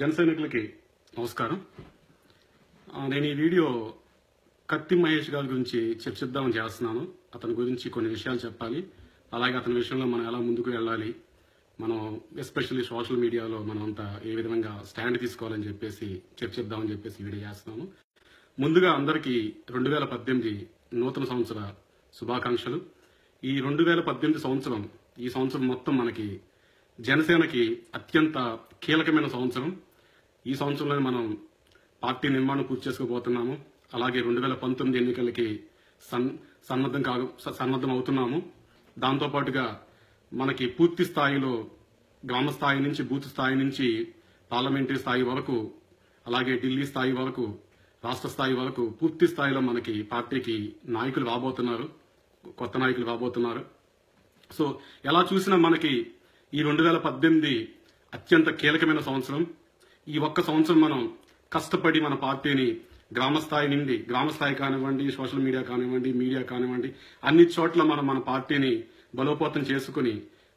జన సైనికులకి నమస్కారం. నేను ఈ వీడియో కత్తి మహేష్ గారి గురించి చర్చిద్దామని చేస్తున్నాను. అతని గురించి కొన్ని విషయాలు చెప్పాలి. అలాగే అతని విషయంలో మనం ఎలా ముందుకు వెళ్ళాలి మనం ఎస్పెషల్లీ సోషల్ మీడియాలో మనం అంతా ఏ విధంగా స్టాండ్ తీసుకోవాలని చెప్పేసి చర్చిద్దామని చెప్పేసి వీడియో చేస్తున్నాను. ముందుగా అందరికీ రెండు వేల పద్దెనిమిది నూతన సంవత్సర శుభాకాంక్షలు. ఈ రెండు వేల పద్దెనిమిది సంవత్సరం ఈ సంవత్సరం మొత్తం మనకి జనసేనకి అత్యంత కీలకమైన సంవత్సరం. ఈ సంవత్సరంలోనే మనం పార్టీ నిర్మాణం పూర్తి చేసుకోబోతున్నాము అలాగే రెండు వేల పంతొమ్మిది ఎన్నికలకి సన్ సన్నద్ధం కాదు స- సన్నద్ధం అవుతున్నాము. దాంతో పాటుగా మనకి పూర్తి స్థాయిలో గ్రామ స్థాయి నుంచి బూత్ స్థాయి నుంచి పార్లమెంటరీ స్థాయి వరకు అలాగే ఢిల్లీ స్థాయి వరకు రాష్ట్ర స్థాయి వరకు పూర్తి స్థాయిలో మనకి పార్టీకి నాయకులు రాబోతున్నారు కొత్త నాయకులు రాబోతున్నారు. సో ఎలా చూసినా మనకి ఈ రెండు వేల పద్దెనిమిది అత్యంత కీలకమైన సంవత్సరం. ఈ ఒక్క సంవత్సరం మనం కష్టపడి మన పార్టీని గ్రామస్థాయి నుండి గ్రామస్థాయి కానివ్వండి సోషల్ మీడియా కానివ్వండి మీడియా కానివ్వండి అన్ని చోట్ల మనం మన పార్టీని బలోపేతం చేసుకుని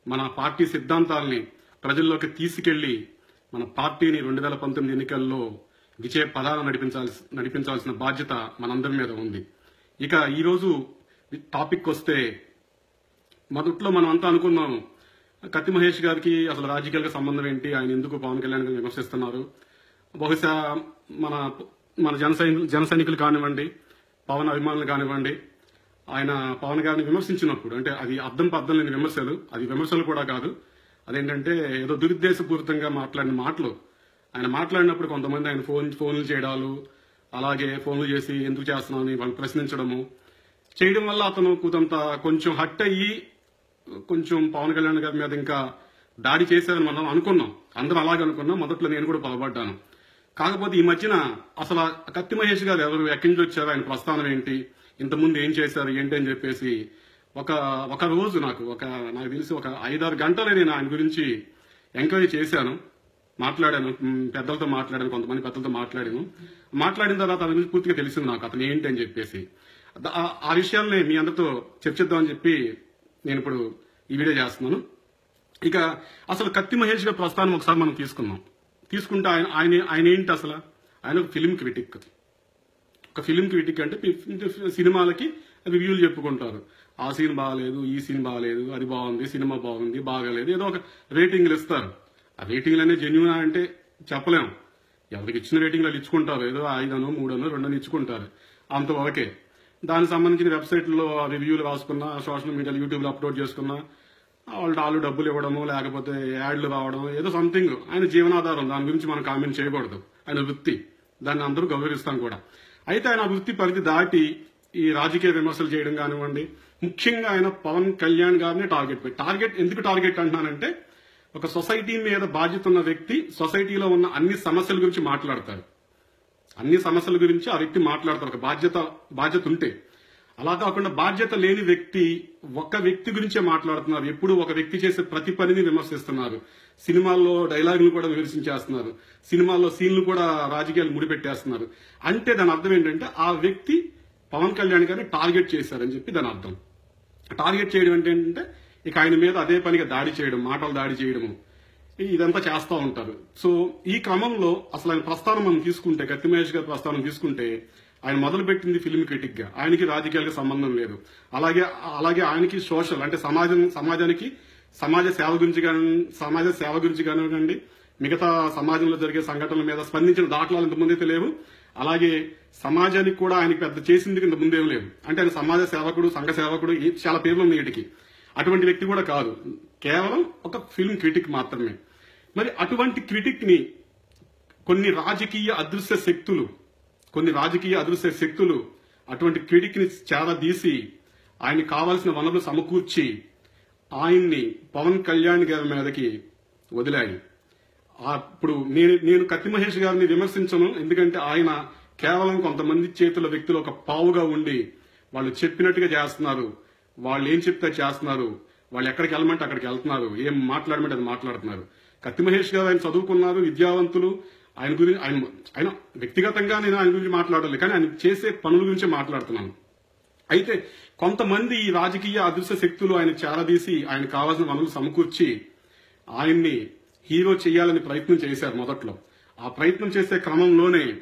మన పార్టీ సిద్ధాంతాలని ప్రజల్లోకి తీసుకెళ్ళి మన పార్టీని రెండు వేల పంతొమ్మిది ఎన్నికల్లో విజయ పదాలు నడిపించాల్సి నడిపించాల్సిన బాధ్యత మనందరి మీద ఉంది. ఇక ఈరోజు టాపిక్ వస్తే మొదట్లో మనం అంతా అనుకున్నాము కత్తి మహేష్ గారికి అసలు రాజకీయాలకు సంబంధం ఏంటి? ఆయన ఎందుకు పవన్ కళ్యాణ్ గారిని విమర్శిస్తున్నారు? బహుశా మన మన జన జన సైనికులు కానివ్వండి పవన్ అభిమానులు కానివ్వండి ఆయన పవన్ గారిని విమర్శించినప్పుడు అంటే అది అర్థం పర్థం లేని విమర్శలు అది విమర్శలు కూడా కాదు. అదేంటంటే ఏదో దురుద్దేశపూరితంగా మాట్లాడిన మాటలు. ఆయన మాట్లాడినప్పుడు కొంతమంది ఆయన ఫోన్ ఫోన్లు చేయడాలు అలాగే ఫోన్లు చేసి ఎందుకు చేస్తున్నామని వాళ్ళు ప్రశ్నించడము. చేయడం వల్ల అతను కొంత కొంచెం హట్ అయ్యి కొంచెం పవన్ కళ్యాణ్ గారి మీద ఇంకా దాడి చేశారని మనం అనుకున్నాం. అందరం అలాగే అనుకున్నాం. మొదట్లో నేను కూడా పొలపడ్డాను కాకపోతే ఈ మధ్యన అసలు కత్తి మహేష్ గారు ఎవరు ఎక్కడి నుంచి వచ్చారు ఆయన ప్రస్థానం ఏంటి ఇంతకుముందు ఏం చేశారు ఏంటి అని చెప్పేసి ఒక ఒక రోజు నాకు ఒక నాకు తెలిసి ఒక ఐదారు గంటలే నేను ఆయన గురించి ఎంక్వైరీ చేశాను. మాట్లాడాను పెద్దలతో మాట్లాడాను కొంతమంది పెద్దలతో మాట్లాడాను. మాట్లాడిన తర్వాత అతని గురించి పూర్తిగా తెలిసింది నాకు అతను ఏంటి అని చెప్పేసి. ఆ- ఆ విషయాల్ని మీ అందరితో చర్చిద్దామని చెప్పి నేను ఇప్పుడు ఈ వీడియో చేస్తున్నాను. ఇక అసలు కత్తి మహేష్ గారి ప్రస్థానం ఒకసారి మనం తీసుకుందాం. తీసుకుంటే ఆయన ఆయన ఆయన ఏంటి అసలు? ఆయన ఒక ఫిలిం క్రిటిక్ ఒక ఫిలిం క్రిటిక్ అంటే సినిమాలకి రివ్యూలు చెప్పుకుంటారు. ఆ సీన్ బాగాలేదు ఈ సీన్ బాగాలేదు అది బాగుంది సినిమా బాగుంది బాగాలేదు ఏదో ఒక రేటింగ్లు ఇస్తారు. ఆ రేటింగ్లు అనేది జెన్యున్ అంటే చెప్పలేము ఎవరికి ఇచ్చిన రేటింగ్లు ఇచ్చుకుంటారు. ఏదో ఐదనో మూడనో రెండనో ఇచ్చుకుంటారు. అంత ఓకే దానికి సంబంధించిన వెబ్సైట్లో రివ్యూలు రాసుకున్నా సోషల్ మీడియాలో యూట్యూబ్లో అప్లోడ్ చేసుకున్నా వాళ్ళు వాళ్ళు డబ్బులు ఇవ్వడము లేకపోతే యాడ్లు రావడం ఏదో సంథింగ్. ఆయన జీవనాధారం దాని గురించి మనం కామెంట్ చేయకూడదు. ఆయన వృత్తి. దాన్ని అందరూ గౌరవిస్తాం కూడా. అయితే ఆయన ఆ వృత్తి పరిధి దాటి ఈ రాజకీయ విమర్శలు చేయడం కానివ్వండి ముఖ్యంగా ఆయన పవన్ కళ్యాణ్ గారిని టార్గెట్ పెట్టి టార్గెట్ ఎందుకు టార్గెట్ అంటున్నానంటే ఒక సొసైటీ మీద బాధ్యత ఉన్న వ్యక్తి సొసైటీలో ఉన్న అన్ని సమస్యల గురించి మాట్లాడతారు. అన్ని సమస్యల గురించి ఆ వ్యక్తి మాట్లాడతారు ఒక బాధ్యత బాధ్యత ఉంటే. అలా కాకుండా బాధ్యత లేని వ్యక్తి ఒక్క వ్యక్తి గురించే మాట్లాడుతున్నారు. ఎప్పుడు ఒక వ్యక్తి చేసే ప్రతి పనిని విమర్శిస్తున్నారు. సినిమాల్లో డైలాగులు కూడా విమర్శించేస్తున్నారు. సినిమాల్లో సీన్లు కూడా రాజకీయాలు ముడిపెట్టేస్తున్నారు. అంటే దాని అర్థం ఏంటంటే ఆ వ్యక్తి పవన్ కళ్యాణ్ గారిని టార్గెట్ చేశారని చెప్పి దాని అర్థం. టార్గెట్ చేయడం అంటే ఏంటంటే ఇక ఆయన మీద అదే పనిగా దాడి చేయడం మాటలు దాడి చేయడము. ఇదంతా చేస్తూ ఉంటారు. సో ఈ క్రమంలో అసలు ఆయన ప్రస్థానం మనం తీసుకుంటే గట్టి మహేష్ గారి ప్రస్థానం తీసుకుంటే ఆయన మొదలుపెట్టింది ఫిల్మ్ క్రిటిక్గా ఆయనకి రాజకీయాలకు సంబంధం లేదు. అలాగే అలాగే ఆయనకి సోషల్ అంటే సమాజం సమాజానికి సమాజ సేవ గురించి కానీ సమాజ సేవ గురించి కానివ్వండి మిగతా సమాజంలో జరిగే సంఘటనల మీద స్పందించిన దాఖలాలు ఇంతకుముందైతే లేవు. అలాగే సమాజానికి కూడా ఆయనకి పెద్ద చేసింది ఇంత ముందేం లేవు అంటే ఆయన సమాజ సేవకుడు సంఘ సేవకుడు చాలా పేర్లు ఉన్నాయి వీటికి. అటువంటి వ్యక్తి కూడా కాదు. కేవలం ఒక ఫిల్మ్ క్రిటిక్ మాత్రమే. మరి అటువంటి క్రిటిక్ని కొన్ని రాజకీయ అదృశ్య శక్తులు కొన్ని రాజకీయ అదృశ్య శక్తులు అటువంటి క్రిటిక్ని చాలా తీసి ఆయన కావాల్సిన వనరులు సమకూర్చి ఆయన్ని పవన్ కళ్యాణ్ గారి మీదకి వదిలాయి. అప్పుడు నేను నేను కత్తి మహేష్ గారిని విమర్శించను ఎందుకంటే ఆయన కేవలం కొంతమంది చేతుల వ్యక్తులు ఒక పావుగా ఉండి వాళ్ళు చెప్పినట్టుగా చేస్తున్నారు. వాళ్ళు ఏం చెప్తే చేస్తున్నారు. వాళ్ళు ఎక్కడికి వెళ్ళమంటే అక్కడికి వెళ్తున్నారు. ఏం మాట్లాడమంటే అది మాట్లాడుతున్నారు. కత్తి మహేష్ గారు ఆయన చదువుకున్నారు విద్యావంతులు. ఆయన గురించి ఆయన ఆయన వ్యక్తిగతంగా నేను ఆయన గురించి మాట్లాడాలి కానీ ఆయన చేసే పనుల గురించి మాట్లాడుతున్నాను. అయితే కొంతమంది ఈ రాజకీయ అదృశ్య శక్తులు ఆయన చేరదీసి ఆయన కావాల్సిన వనరులు సమకూర్చి ఆయన్ని హీరో చేయాలని ప్రయత్నం చేశారు మొదట్లో. ఆ ప్రయత్నం చేసే క్రమంలోనే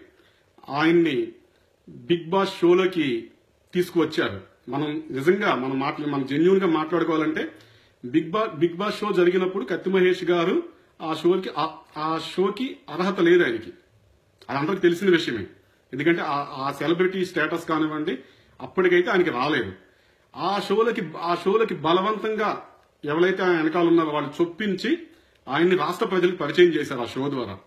ఆయన్ని బిగ్ బాస్ షోలోకి తీసుకువచ్చారు. మనం నిజంగా మనం మాట్లా మనం జెన్యున్గా మాట్లాడుకోవాలంటే బిగ్ బా బిగ్ బాస్ షో జరిగినప్పుడు కత్తి మహేష్ గారు ఆ షోకి ఆ- షోకి అర్హత లేదు ఆయనకి. అది అందరికి తెలిసిన విషయమే. ఎందుకంటే ఆ- ఆ సెలబ్రిటీ స్టేటస్ కానివ్వండి అప్పటికైతే ఆయనకి రాలేదు. ఆ షోలకి ఆ షోలకి బలవంతంగా ఎవరైతే ఆయన వెనకాల ఉన్నారో వాళ్ళు చొప్పించి ఆయన్ని రాష్ట్ర ప్రజలకు పరిచయం చేశారు ఆ షో ద్వారా.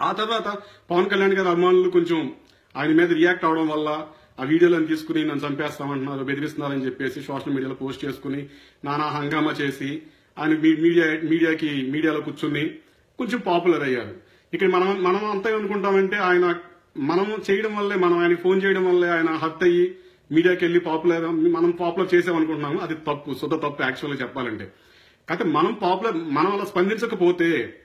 ఆ తర్వాత పవన్ కళ్యాణ్ గారి అభిమానులు కొంచెం ఆయన మీద రియాక్ట్ అవడం వల్ల ఆ వీడియోలను తీసుకుని నన్ను చంపేస్తామంటున్నారు బెదిరిస్తున్నారని చెప్పేసి సోషల్ మీడియాలో పోస్ట్ చేసుకుని నానా హంగామా చేసి ఆయన మీ- మీడియా మీడియాకి మీడియాలో కూర్చుని కొంచెం పాపులర్ అయ్యారు. ఇక్కడ మనం మనం అంతా ఏమనుకుంటామంటే ఆయన మనం చేయడం వల్లే మనం ఆయన ఫోన్ చేయడం వల్లే ఆయన హర్ట్ అయ్యి మీడియాకి వెళ్ళి పాపులర్ మనం పాపులర్ చేసామనుకుంటున్నాము. అది తప్పు శుద్ధ తప్పు యాక్చువల్గా చెప్పాలంటే. అయితే మనం పాపులర్ మనం అలా స్పందించకపోతే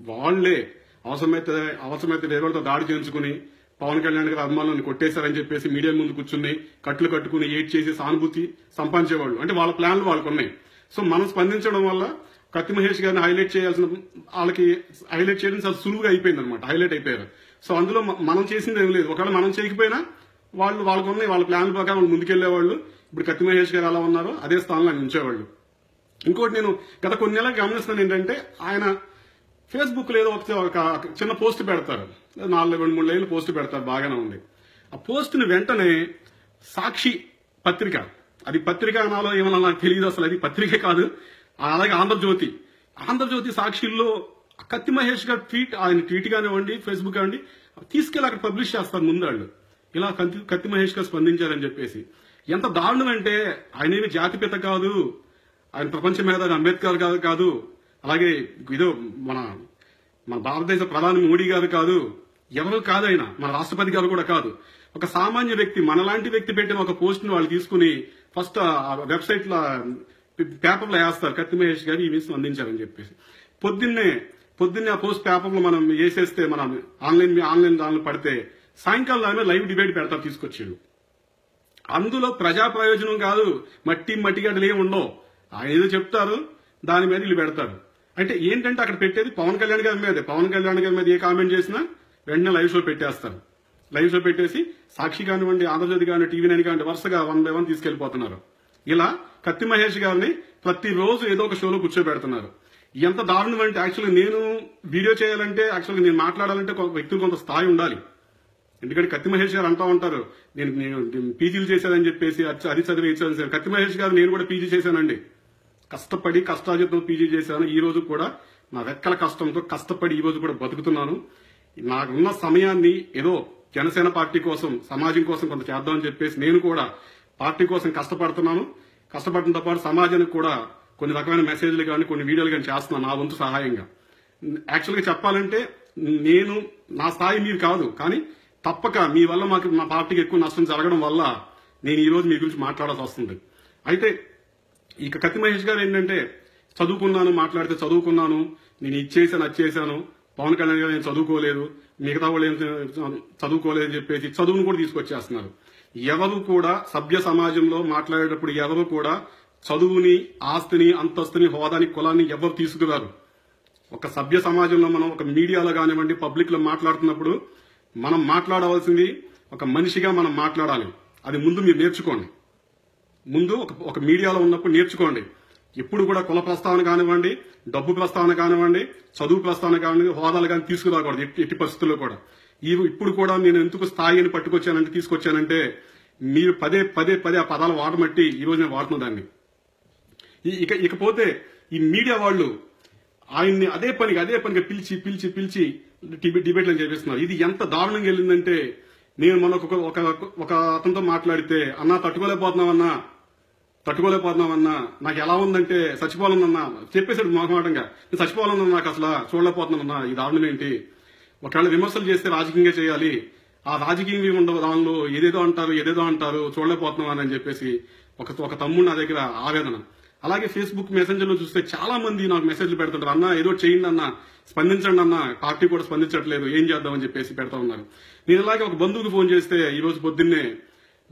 వాళ్ళే అవసరమైతే అవసరమైతే వేరేతో దాడి చేయించుకుని పవన్ కళ్యాణ్ గారి అభిమానులను కొట్టేశారని చెప్పేసి మీడియా ముందు కూర్చుని కట్లు కట్టుకుని ఏడ్ చేసి సానుభూతి సంపాదించేవాళ్ళు. అంటే వాళ్ళ ప్లాన్లు వాళ్ళకు ఉన్నాయి సో మనం స్పందించడం వల్ల కత్తి మహేష్ గారిని హైలైట్ చేయాల్సిన వాళ్ళకి హైలైట్ చేయడం చాలా సులువుగా అయిపోయింది అనమాట హైలైట్ అయిపోయారు. సో అందులో మనం చేసింది ఏం లేదు. ఒకవేళ మనం చేయకపోయినా వాళ్ళు వాళ్ళకు ఉన్నాయి వాళ్ళ ప్లాన్ ప్రకారం వాళ్ళు ముందుకెళ్ళేవాళ్ళు ఇప్పుడు కత్తి మహేష్ గారు ఎలా ఉన్నారో అదే స్థానంలో ఆయన ఉంచేవాళ్ళు. ఇంకోటి నేను గత కొన్ని నెలలు గమనిస్తున్నాను ఏంటంటే ఆయన ఫేస్బుక్లో ఏదో ఒక చిన్న పోస్ట్ పెడతారు. నాలుగు రెండు మూడు లైన్లు పోస్ట్ పెడతారు బాగానే ఉంది. ఆ పోస్ట్ని వెంటనే సాక్షి పత్రిక. అది పత్రిక అనాలో ఏమన్నా నాకు తెలియదు అసలు అది పత్రిక కాదు. అలాగే ఆంధ్రజ్యోతి. ఆంధ్రజ్యోతి సాక్షిల్లో కత్తి మహేష్ గారు ట్వీట్ ఆయన ట్వీట్ కానివ్వండి ఫేస్బుక్ కానివ్వండి తీసుకెళ్ళి అక్కడ పబ్లిష్ చేస్తారు ముందాళ్ళు. ఇలా కత్తి కత్తి మహేష్ గారు స్పందించారని చెప్పేసి. ఎంత దారుణం అంటే ఆయన ఏమి జాతిపిత కాదు ఆయన ప్రపంచ మేధావి అంబేద్కర్ గారు కాదు అలాగే ఇదో మన మన భారతదేశ ప్రధాని మోడీ గారు కాదు ఎవరు కాదైనా మన రాష్ట్రపతి గారు కూడా కాదు. ఒక సామాన్య వ్యక్తి మనలాంటి వ్యక్తి పెట్టిన ఒక పోస్ట్ని వాళ్ళు తీసుకుని ఫస్ట్ వెబ్సైట్లో పేపర్లో వేస్తారు. కత్తి మహేష్ గారు ఈ మిషన్ అందించారని చెప్పేసి. పొద్దున్నే పొద్దున్నే ఆ పోస్ట్ పేపర్లో మనం వేసేస్తే మనం ఆన్లైన్ ఆన్లైన్ దానిలో పడితే సాయంకాలం లైవ్ డిబేట్ పెడతారు తీసుకొచ్చాడు అందులో ప్రజా ప్రయోజనం కాదు. మట్టి మట్టిగడ్డలు ఏమి ఉండవు. ఆయన ఏదో చెప్తారు దాని మీద వీళ్ళు పెడతారు. అంటే ఏంటంటే అక్కడ పెట్టేది పవన్ కళ్యాణ్ గారి మీద. పవన్ కళ్యాణ్ గారి మీద ఏ కామెంట్ చేసినా వెంటనే లైవ్ షో పెట్టేస్తారు. లైవ్ షో పెట్టేసి సాక్షి కానివ్వండి ఆంధ్రజ్యోతి కానివ్వండి టీవీ నైన్ కానివ్వండి వరుసగా వన్ బై వన్ తీసుకెళ్ళిపోతున్నారు ఇలా కత్తి మహేష్ గారిని ప్రతిరోజు ఏదో ఒక షోలో కూర్చోబెడుతున్నారు. ఎంత దారుణం అంటే యాక్చువల్గా నేను వీడియో చేయాలంటే యాక్చువల్గా నేను మాట్లాడాలంటే ఒక వ్యక్తికి కొంత స్థాయి ఉండాలి. ఎందుకంటే కత్తి మహేష్ గారు అంటా ఉంటారు నేను నేను పీజీలు చేశానని చెప్పేసి అది అది చదివి ఇది కత్తి మహేష్ గారు నేను కూడా పీజీ చేశానండి. కష్టపడి కష్టార్జితం పీజీ చేశాను. ఈ రోజు కూడా నా రెక్కల కష్టంతో కష్టపడి ఈ రోజు కూడా బతుకుతున్నాను. నాకున్న సమయాన్ని ఏదో జనసేన పార్టీ కోసం సమాజం కోసం కొంత చేద్దామని చెప్పేసి నేను కూడా పార్టీ కోసం కష్టపడుతున్నాను. కష్టపడటంతో పాటు సమాజానికి కూడా కొన్ని రకమైన మెసేజ్లు కానీ కొన్ని వీడియోలు కానీ చేస్తున్నాను నా వంతు సహాయంగా. యాక్చువల్గా చెప్పాలంటే నేను నా స్థాయి మీరు కాదు కానీ తప్పక మీ వల్ల మాకు మా పార్టీకి ఎక్కువ నష్టం జరగడం వల్ల నేను ఈ రోజు మీ గురించి మాట్లాడాల్సి వస్తుంది. అయితే ఇక కత్తి మహేష్ గారు ఏంటంటే చదువుకున్నాను మాట్లాడితే చదువుకున్నాను నేను ఇచ్చేసాను వచ్చేసాను పవన్ కళ్యాణ్ గారు నేను చదువుకోలేదు మిగతా వాళ్ళు ఏం చదువుకోలేదు అని చెప్పేసి చదువును కూడా తీసుకొచ్చేస్తున్నారు. ఎవరు కూడా సభ్య సమాజంలో మాట్లాడేటప్పుడు ఎవరు కూడా చదువుని ఆస్తిని అంతస్తుని హోదాని కులాన్ని ఎవరు తీసుకురారు? ఒక సభ్య సమాజంలో మనం ఒక మీడియాలో కానివ్వండి పబ్లిక్లో మాట్లాడుతున్నప్పుడు మనం మాట్లాడవలసింది ఒక మనిషిగా మనం మాట్లాడాలి. అది ముందు మీరు నేర్చుకోండి. ముందు ఒక మీడియాలో ఉన్నప్పుడు నేర్చుకోండి. ఎప్పుడు కూడా కుల ప్రస్తావన కానివ్వండి డబ్బు ప్రస్తావన కానివ్వండి చదువు ప్రస్తావన కానివ్వండి హోదాలు కానీ తీసుకురాకూడదు ఎట్టి పరిస్థితుల్లో కూడా. ఈ ఇప్పుడు కూడా నేను ఎందుకు స్థాయిని పట్టుకొచ్చానంటే తీసుకొచ్చానంటే మీరు పదే పదే పదే ఆ పదాలు వాడమట్టి ఈ రోజు నేను వాడుతున్న దాన్ని. ఈ- ఇక ఇకపోతే ఈ మీడియా వాళ్ళు ఆయన్ని అదే పనికి అదే పనికి పిలిచి పిలిచి పిలిచి డిబే- డిబేట్లను చేపిస్తున్నారు ఇది ఎంత దారుణంగా వెళ్ళిందంటే నేను మొన్న ఒక ఒక ఒక అతనితో మాట్లాడితే అన్నా తట్టుకోలేకపోతున్నామన్నా తట్టుకోలేకపోతున్నామన్నా నాకు ఎలా ఉందంటే చచ్చిపోవాలన్నా చెప్పేశాడు మొహమాటంగా. నేను చచ్చిపోవాలన్నా నాకు అసలు చూడలేకపోతున్నానన్నా ఈ దారుణం ఏంటి? ఒకవేళ విమర్శలు చేస్తే రాజకీయంగా చేయాలి. ఆ రాజకీయం ఉండవు దానిలో. ఏదేదో అంటారు ఏదేదో అంటారు చూడలేకపోతున్నామని అని చెప్పేసి ఒక ఒక తమ్ముడు నా దగ్గర ఆవేదన. అలాగే ఫేస్బుక్ మెసెంజర్లో చూస్తే చాలా మంది నాకు మెసేజ్లు పెడుతుంటారు. అన్న ఏదో చేయండి అన్న స్పందించండి అన్న పార్టీ కూడా స్పందించట్లేదు ఏం చేద్దామని చెప్పేసి పెడతా ఉన్నారు. నేను అలాగే ఒక బంధువుకి ఫోన్ చేస్తే ఈ రోజు పొద్దున్నే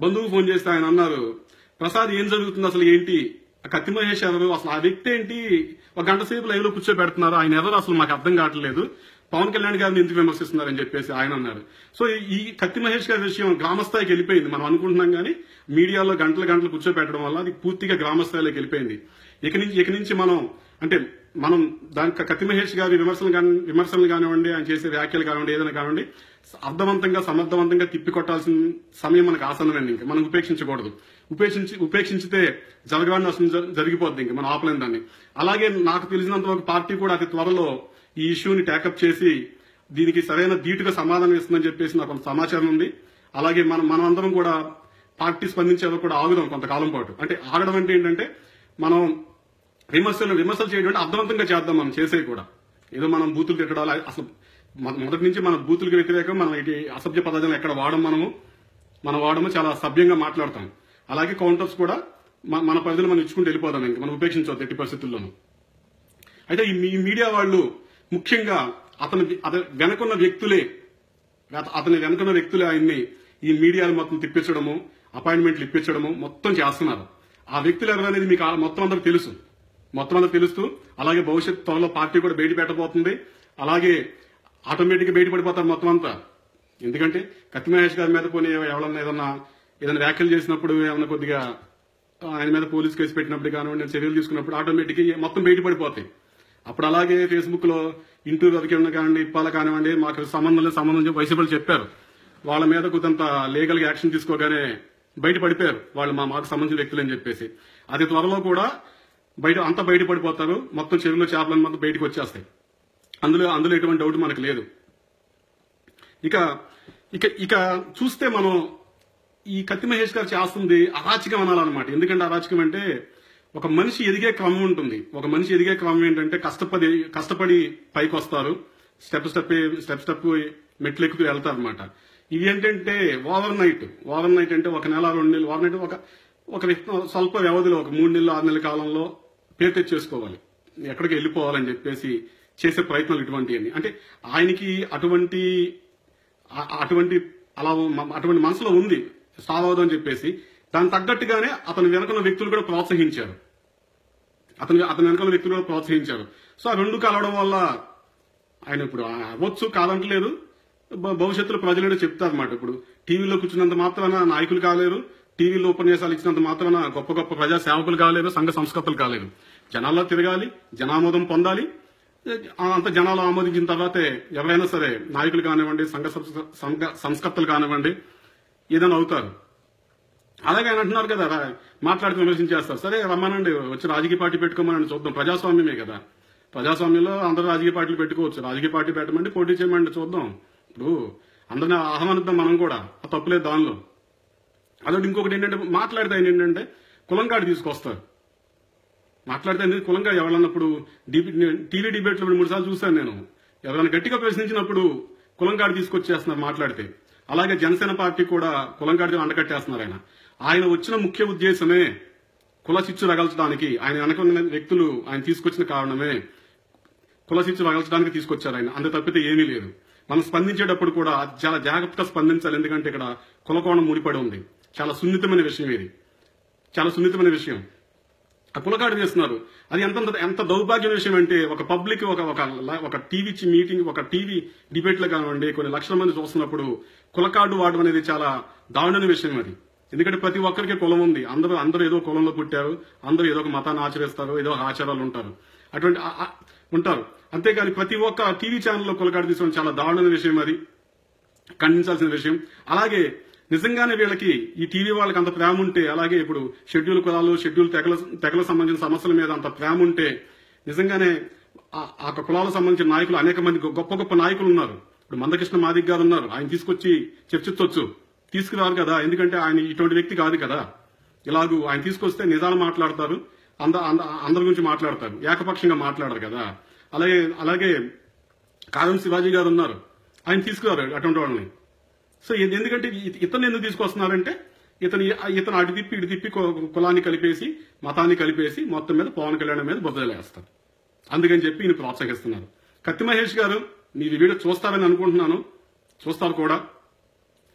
బంధువుకు ఫోన్ చేస్తే ఆయన అన్నారు ప్రసాద్ ఏం జరుగుతుంది అసలు ఏంటి? ఆ కత్తి మహేష్ ఎవరు? అసలు ఆ వ్యక్తి ఏంటి? ఒక గంట సేపు లైవ్లో కూర్చోబెడుతున్నారు. ఆయన ఎవరు? అసలు మాకు అర్థం కావట్లేదు. పవన్ కళ్యాణ్ గారిని ఎందుకు విమర్శిస్తున్నారని చెప్పేసి ఆయన అన్నారు. సో ఈ కత్తి మహేష్ గారి విషయం గ్రామస్థాయికి వెళ్ళిపోయింది. మనం అనుకుంటున్నాం కానీ మీడియాలో గంటలు గంటలు కూర్చోబెట్టడం వల్ల అది పూర్తిగా గ్రామస్థాయిలోకి వెళ్ళిపోయింది. ఇక నుంచి ఇక నుంచి మనం అంటే మనం దానికి కత్తి మహేష్ గారి విమర్శలు కాని విమర్శలు కానివ్వండి ఆయన చేసే వ్యాఖ్యలు కానివ్వండి ఏదైనా కానివ్వండి అర్థవంతంగా సమర్థవంతంగా తిప్పికొట్టాల్సిన సమయం మనకు ఆసన్నమైంది ఇంకా. మనం ఉపేక్షించకూడదు. ఉపేక్షించి ఉపేక్షించితే జరగని నష్టం జరిగిపోద్ది ఇంకా మనం ఆపలేం దాన్ని. అలాగే నాకు తెలిసినంత వరకు పార్టీ కూడా అతి త్వరలో ఈ ఇష్యూని టేకప్ చేసి దీనికి సరైన ధీటుగా సమాధానం ఇస్తుందని చెప్పేసి నాకు సమాచారం ఉంది. అలాగే మనం మనమందరం కూడా పార్టీ స్పందించే కూడా ఆగుదాం కొంతకాలం పాటు. అంటే ఆగడం అంటే ఏంటంటే మనం విమర్శలు విమర్శలు చేయడం అంటే అర్థవంతంగా చేద్దాం మనం చేసేవి కూడా. ఏదో మనం బూతులు తిట్టడాలు అసలు మొదటి నుంచి మన బూతులకు వ్యతిరేకం మనం ఇటు అసభ్య పదార్థాలు ఎక్కడ వాడడం మనము? మనం వాడము చాలా సభ్యంగా మాట్లాడతాం. అలాగే కౌంటర్స్ కూడా మన పరిధిలో మనం ఇచ్చుకుంటూ వెళ్ళిపోతాం ఇంకా మనం ఉపేక్షించవద్దు ఎట్టి పరిస్థితుల్లోనూ. అయితే ఈ మీ- మీడియా వాళ్ళు ముఖ్యంగా అతను అతని వెనకున్న వ్యక్తులే అతని వెనకున్న వ్యక్తులే ఆయన్ని ఈ మీడియాలు మొత్తం తిప్పించడము అపాయింట్మెంట్లు ఇప్పించడము మొత్తం చేస్తున్నారు. ఆ వ్యక్తులు ఎవరు అనేది మీకు ఆ- మొత్తం అందరూ తెలుసు. మొత్తం అందరూ తెలుస్తూ అలాగే భవిష్యత్ త్వరలో పార్టీ కూడా బయట పెట్టబోతుంది. అలాగే ఆటోమేటిక్గా బయటపడిపోతారు మొత్తం అంతా. ఎందుకంటే కత్తి మహేష్ గారి మీద పోనీ ఎవరన్నా ఏదన్నా ఏదైనా వ్యాఖ్యలు చేసినప్పుడు ఏమన్నా కొద్దిగా ఆయన మీద పోలీస్ కేసు పెట్టినప్పుడు కానివ్వండి చర్యలు తీసుకున్నప్పుడు ఆటోమేటిక్ మొత్తం బయటపడిపోతాయి. అప్పుడు అలాగే ఫేస్బుక్లో ఇంటూ రవికిరణ కానివ్వండి ఇప్పాల కానివ్వండి మాకు సంబంధం సంబంధం చెప్పి వైసీపీలు చెప్పారు. వాళ్ళ మీద కొంత లీగల్గా యాక్షన్ తీసుకోగానే బయట పడిపోయారు వాళ్ళు మా మాకు సంబంధించిన వ్యక్తులు అని చెప్పేసి. అది త్వరలో కూడా బయట అంతా బయట పడిపోతారు మొత్తం చెరువులో చేపలను మొత్తం బయటకు వచ్చేస్తాయి. అందులో అందులో ఎటువంటి డౌట్ మనకు లేదు. ఇక ఇక ఇక చూస్తే మనం ఈ కత్తి మహేష్ గారు చేస్తుంది అరాచకం అనాలన్నమాట. ఎందుకంటే అరాచకం అంటే ఒక మనిషి ఎదిగే క్రమం ఉంటుంది. ఒక మనిషి ఎదిగే క్రమం ఏంటంటే కష్టపడి కష్టపడి పైకి వస్తారు స్టెప్ స్టెప్ స్టెప్ స్టెప్ మెట్లు ఎక్కుతూ వెళ్తారు అనమాట ఇవి ఏంటంటే ఓవర్ నైట్. ఓవర్ నైట్ అంటే ఒక నెల రెండు నెలలు ఓవర్ నైట్ ఒక ఒక వ్యక్తి- స్వల్ప వ్యవధిలో ఒక మూడు నెలలు ఆరు నెలల కాలంలో పేరు తెచ్చేసుకోవాలి. ఎక్కడికి వెళ్ళిపోవాలని చెప్పేసి చేసే ప్రయత్నాలు ఇటువంటివన్నీ. అంటే ఆయనకి అటువంటి అటువంటి అలా అటువంటి మనసులో ఉంది సావదు అని చెప్పేసి దానికి తగ్గట్టుగానే అతని వెనకున్న వ్యక్తులు కూడా ప్రోత్సహించారు. అతను అతని వెనకున్న వ్యక్తులు కూడా ప్రోత్సహించారు. సో ఆ రెండు కలవడం వల్ల ఆయన ఇప్పుడు అవ్వచ్చు కాదంటలేదు. భవిష్యత్తులో ప్రజలు చెప్తారు అనమాట ఇప్పుడు టీవీలో కూర్చున్నంత మాత్రాన నాయకులు కాలేరు. టీవీలో ఉపన్యాసాలు ఇచ్చినంత మాత్రాన గొప్ప గొప్ప ప్రజా సేవకులు కాలేరు సంఘ సంస్కర్తలు కాలేరు. జనాల్లో తిరగాలి జనామోదం పొందాలి అంత జనాలు ఆమోదించిన తర్వాతే ఎవరైనా సరే నాయకులు కానివ్వండి సంఘ సంస్క- సంఘ సంస్కర్తలు కానివ్వండి ఏదైనా అవుతారు. అలాగే ఆయన అంటున్నారు కదా రా- మాట్లాడుతూ విమర్శించేస్తారు సరే రమ్మనండి వచ్చి రాజకీయ పార్టీ పెట్టుకోమని చూద్దాం. ప్రజాస్వామ్యమే కదా. ప్రజాస్వామ్యంలో అందరూ రాజకీయ పార్టీలు పెట్టుకోవచ్చు. రాజకీయ పార్టీ పెట్టమండి పోటీ చేయమండి చూద్దాం. ఇప్పుడు అందరిని ఆహ్వానిద్దాం మనం కూడా ఆ తప్పులేదు దానిలో. అదొకటి. ఇంకొకటి ఏంటంటే మాట్లాడితే ఆయన ఏంటంటే కులం కార్డు తీసుకొస్తారు. మాట్లాడితే అనేది కులంగా ఎవరన్నప్పుడు టీవీ డిబేట్లో మూడు సార్లు చూశాను నేను. ఎవరైనా గట్టిగా ప్రశ్నించినప్పుడు కులంగాడు తీసుకొచ్చేస్తున్నారు మాట్లాడితే. అలాగే జనసేన పార్టీ కూడా కులంగాడితో అండకట్టేస్తున్నారు ఆయన. ఆయన వచ్చిన ముఖ్య ఉద్దేశమే కుల చిచ్చు రగల్చడానికి ఆయన వెనక ఉన్న వ్యక్తులు ఆయన తీసుకొచ్చిన కారణమే కుల చిచ్చు రగల్చడానికి తీసుకొచ్చారు ఆయన. అంత తప్పితే ఏమీ లేదు. మనం స్పందించేటప్పుడు కూడా చాలా జాగ్రత్తగా స్పందించాలి. ఎందుకంటే ఇక్కడ కులకోణం ముడిపడి ఉంది. చాలా సున్నితమైన విషయం ఇది. చాలా సున్నితమైన విషయం. కులకాడు చేస్తున్నారు. అది ఎంత ఎంత దౌర్భాగ్యం విషయం అంటే ఒక పబ్లిక్ ఒక ఒక ఒక టీవీ మీటింగ్ ఒక టీవీ డిబేట్లు కానివ్వండి కొన్ని లక్షల మంది చూస్తున్నప్పుడు కులకాడు వాడడం అనేది చాలా దారుణమైన విషయం అది. ఎందుకంటే ప్రతి ఒక్కరికి కులం ఉంది. అందరూ అందరూ ఏదో కులంలో పుట్టారు అందరూ ఏదో ఒక మతాన్ని ఆచరిస్తారు ఏదో ఒక ఆచారాలు ఉంటారు. అటువంటి ఉంటారు. అంతేగాని ప్రతి ఒక్క టీవీ ఛానల్లో కులకాడు తీసుకోవడం చాలా దారుణమైన విషయం అది. ఖండించాల్సిన విషయం. అలాగే నిజంగానే వీళ్ళకి ఈ టీవీ వాళ్ళకి అంత ప్రేమ ఉంటే అలాగే ఇప్పుడు షెడ్యూల్ కులాలు షెడ్యూల్ తెగల తెగలకు సంబంధించిన సమస్యల మీద అంత ప్రేమ ఉంటే నిజంగానే ఆ- ఆ కులాలకు సంబంధించిన నాయకులు అనేక మంది గొప్ప గొప్ప నాయకులు ఉన్నారు. ఇప్పుడు మందకృష్ణ మాదిక్ గారు ఉన్నారు. ఆయన తీసుకొచ్చి చర్చించవచ్చు తీసుకురారు కదా. ఎందుకంటే ఆయన ఇటువంటి వ్యక్తి కాదు కదా. ఇలాగూ ఆయన తీసుకొస్తే నిజాలు మాట్లాడతారు. అంద- అందరి గురించి మాట్లాడతారు. ఏకపక్షంగా మాట్లాడరు కదా. అలాగే అలాగే కారం శివాజీ గారు ఉన్నారు. ఆయన తీసుకురారు అటువంటి వాళ్ళని. సో ఎందుకంటే ఇతను ఎందుకు తీసుకొస్తున్నారంటే ఇతని ఇతను అటు తిప్పి ఇటు తిప్పి కులాన్ని కలిపేసి మతాన్ని కలిపేసి మొత్తం మీద పవన్ కళ్యాణ్ మీద బుద్ధలేస్తారు అందుకని చెప్పి ఈయన ప్రోత్సహిస్తున్నారు. కత్తి మహేష్ గారు మీరు వీడియో చూస్తారని అనుకుంటున్నాను. చూస్తారు కూడా.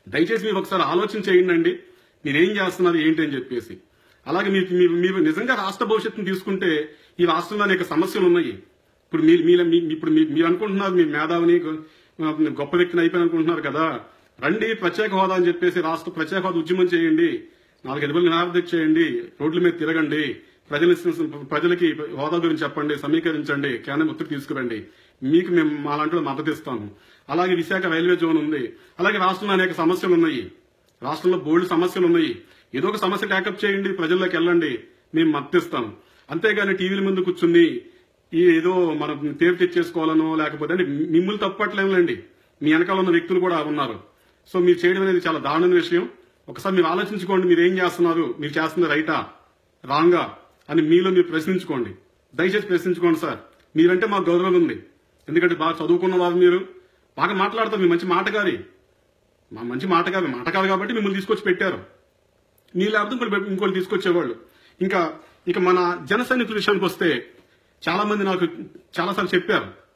దయచేసి మీరు ఒకసారి ఆలోచన చేయండి నేనేం చేస్తున్నారు ఏంటి అని చెప్పేసి. అలాగే మీకు మీరు మీరు నిజంగా రాష్ట్ర భవిష్యత్తును తీసుకుంటే ఈ రాష్ట్రంలో అనేక సమస్యలు ఉన్నాయి. ఇప్పుడు మీరు మీరు మీ- ఇప్పుడు మీరు అనుకుంటున్నారు మీ మేధావిని గొప్ప వ్యక్తిని అయిపోయి అనుకుంటున్నారు కదా. రండి ప్రత్యేక హోదా అని చెప్పేసి రాష్ట్ర ప్రత్యేక హోదా ఉద్యమం చేయండి. నాలుగు ఎదుగులు నిరార్థక చేయండి రోడ్ల మీద తిరగండి. ప్రజల ప్రజలకి హోదా గురించి చెప్పండి సమీకరించండి కేంద్రం ఒత్తిడి తీసుకురండి. మీకు మేము మా లాంటి మద్దతు ఇస్తాము అలాగే విశాఖ రైల్వే జోన్ ఉంది. అలాగే రాష్ట్రంలో అనేక సమస్యలు ఉన్నాయి. రాష్ట్రంలో బోల్డ్ సమస్యలు ఉన్నాయి. ఏదో ఒక సమస్య ట్యాకప్ చేయండి ప్రజల్లోకి వెళ్ళండి. మేము మద్దతిస్తాం అంతేగాని టీవీల ముందు కూర్చుని ఈ ఏదో మనం పేరు తెచ్చేసుకోవాలనో లేకపోతే అంటే మిమ్మల్ని తప్పట్లేములేండి మీ వెనకాల ఉన్న వ్యక్తులు కూడా ఉన్నారు. సో మీరు చేయడం అనేది చాలా దారుణమైన విషయం. ఒకసారి మీరు ఆలోచించుకోండి మీరు ఏం చేస్తున్నారు? మీరు చేస్తుంది రైటా? రాంగా? అని మీలో మీరు ప్రశ్నించుకోండి. దయచేసి ప్రశ్నించుకోండి సార్. మీరంటే మాకు గౌరవం ఉంది. ఎందుకంటే బాగా చదువుకున్న వారు మీరు. బాగా మాట్లాడతారు మీ మంచి మాటగారి. మా మంచి మాటగారి మాటగారు కాబట్టి మిమ్మల్ని తీసుకొచ్చి పెట్టారు. మీ లేకపోతే ఇంకోటి ఇంకోటి తీసుకొచ్చేవాళ్ళు. ఇంకా ఇక మన జన సైనికుల విషయానికి వస్తే చాలా మంది నాకు చాలాసార్లు చెప్పారు.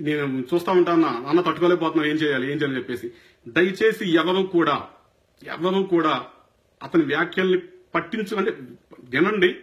నేను చూస్తా ఉంటాను అన్న తట్టుకోలేకపోతున్నాం ఏం చేయాలి ఏం చేయాలని చెప్పేసి. దయచేసి ఎవరు కూడా ఎవరు కూడా అతని వ్యాఖ్యల్ని పట్టించు అంటే వినండి.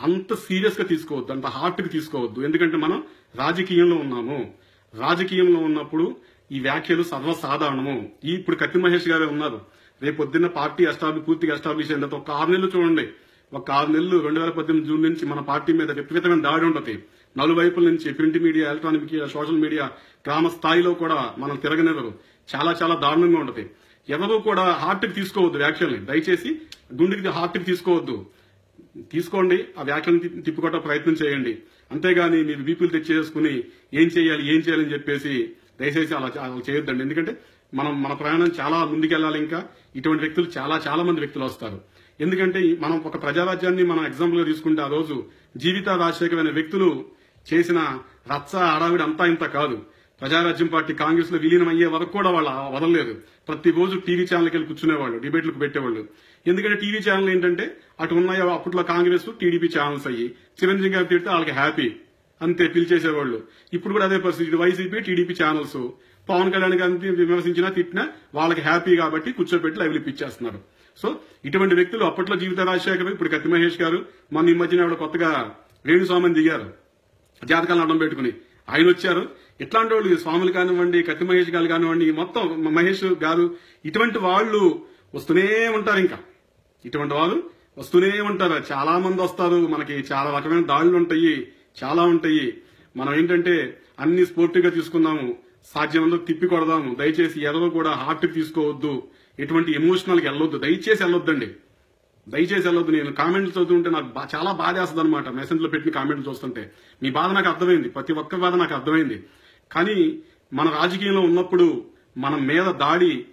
అంత సీరియస్గా తీసుకోవద్దు అంత హార్ట్గా తీసుకోవద్దు. ఎందుకంటే మనం రాజకీయంలో ఉన్నాము. రాజకీయంలో ఉన్నప్పుడు ఈ వ్యాఖ్యలు సర్వసాధారణము. ఈ ఇప్పుడు కత్తి మహేష్ గారే ఉన్నారు. రేపు పొద్దున్న పార్టీ ఎస్టాబ్లిష్ పూర్తిగా ఎస్టాబ్లిష్ అయిన ఒక ఆరు నెలలు చూడండి. ఒక ఆరు నెలలు రెండు వేల పద్దెనిమిది జూన్ నుంచి మన పార్టీ మీద విపరీతమైన దాడి ఉంటుంది. నలువైపుల నుంచి print media electronic media social media గ్రామ స్థాయిలో కూడా మనం తిరగనివ్వరు. చాలా చాలా దారుణంగా ఉంటుంది. ఎవరు కూడా హార్ట్కి తీసుకోవద్దు వ్యాఖ్యల్ని. దయచేసి గుండెకి హార్ట్కి తీసుకోవద్దు. తీసుకోండి ఆ వ్యాఖ్యలను తిప్పి- ప్రయత్నం చేయండి. అంతేగాని మీరు బీపీలు తెచ్చేసుకుని ఏం చేయాలి ఏం చేయాలని చెప్పేసి దయచేసి అలా చేయొద్దండి. ఎందుకంటే మనం మన ప్రయాణం చాలా ముందుకెళ్ళాలి ఇంకా. ఇటువంటి వ్యక్తులు చాలా చాలా మంది వ్యక్తులు వస్తారు. ఎందుకంటే మనం ఒక ప్రజారాజ్యాన్ని మనం ఎగ్జాంపుల్గా తీసుకుంటే ఆ రోజు జీవిత రాజశేఖర్ అనే వ్యక్తులు చేసిన రచ్చ అడావిడి అంతా ఇంత కాదు. ప్రజారాజ్యం పార్టీ కాంగ్రెస్లో విలీనం అయ్యే వరకు కూడా వాళ్ళు వదలలేదు. ప్రతిరోజు టీవీ ఛానల్కి వెళ్ళి కూర్చునేవాళ్ళు డిబేట్లకు పెట్టేవాళ్ళు. ఎందుకంటే టీవీ ఛానల్ ఏంటంటే అటు ఉన్నాయో అప్పట్లో కాంగ్రెస్ టీడీపీ ఛానల్స్ అయ్యి. చిరంజీవి గారు తిడితే వాళ్ళకి హ్యాపీ. అంతే పిలిచేసేవాళ్ళు. ఇప్పుడు కూడా అదే పరిస్థితి. YCP TDP channels. Pawan Kalyan గారిని విమర్శించినా తిట్టినా వాళ్ళకి హ్యాపీ కాబట్టి కూర్చోబెట్టి లైవ్లు ఇప్పించేస్తున్నారు. సో ఇటువంటి వ్యక్తులు అప్పట్లో జీవిత రాజశేఖర్ ఇప్పుడు కత్తి మహేష్ గారు మన ఈ మధ్యన కొత్తగా రేణుస్వామిని దిగారు. జాతకాలను అడ్డం పెట్టుకుని. ఆయన వచ్చారు. ఇట్లాంటి వాళ్ళు స్వాములు కానివ్వండి కత్తి మహేష్ గారు కానివ్వండి మొత్తం మహేష్ గారు ఇటువంటి వాళ్ళు వస్తూనే ఉంటారు ఇంకా. ఇటువంటి వాళ్ళు వస్తూనే ఉంటారు. చాలా మంది వస్తారు. మనకి చాలా రకమైన దాడులు ఉంటాయి. చాలా ఉంటాయి. మనం ఏంటంటే అన్ని స్పోర్టివ్గా తీసుకుందాము సాధ్యమంతా తిప్పి కొడదాము. దయచేసి ఎవరు కూడా హార్ట్ తీసుకోవద్దు. ఎటువంటి ఎమోషనల్కి వెళ్ళొద్దు. దయచేసి వెళ్ళొద్దండి. దయచేసి వెళ్ళొద్దు. నేను కామెంట్లు చదువుతుంటే నాకు చాలా బాధ వేస్తుంది అనమాట మెసేజ్ పెట్టిన కామెంట్లు చూస్తుంటే. మీ బాధ నాకు అర్థమైంది. ప్రతి ఒక్క బాధ నాకు అర్థమైంది. కానీ మన రాజకీయంలో ఉన్నప్పుడు మన మీద దాడి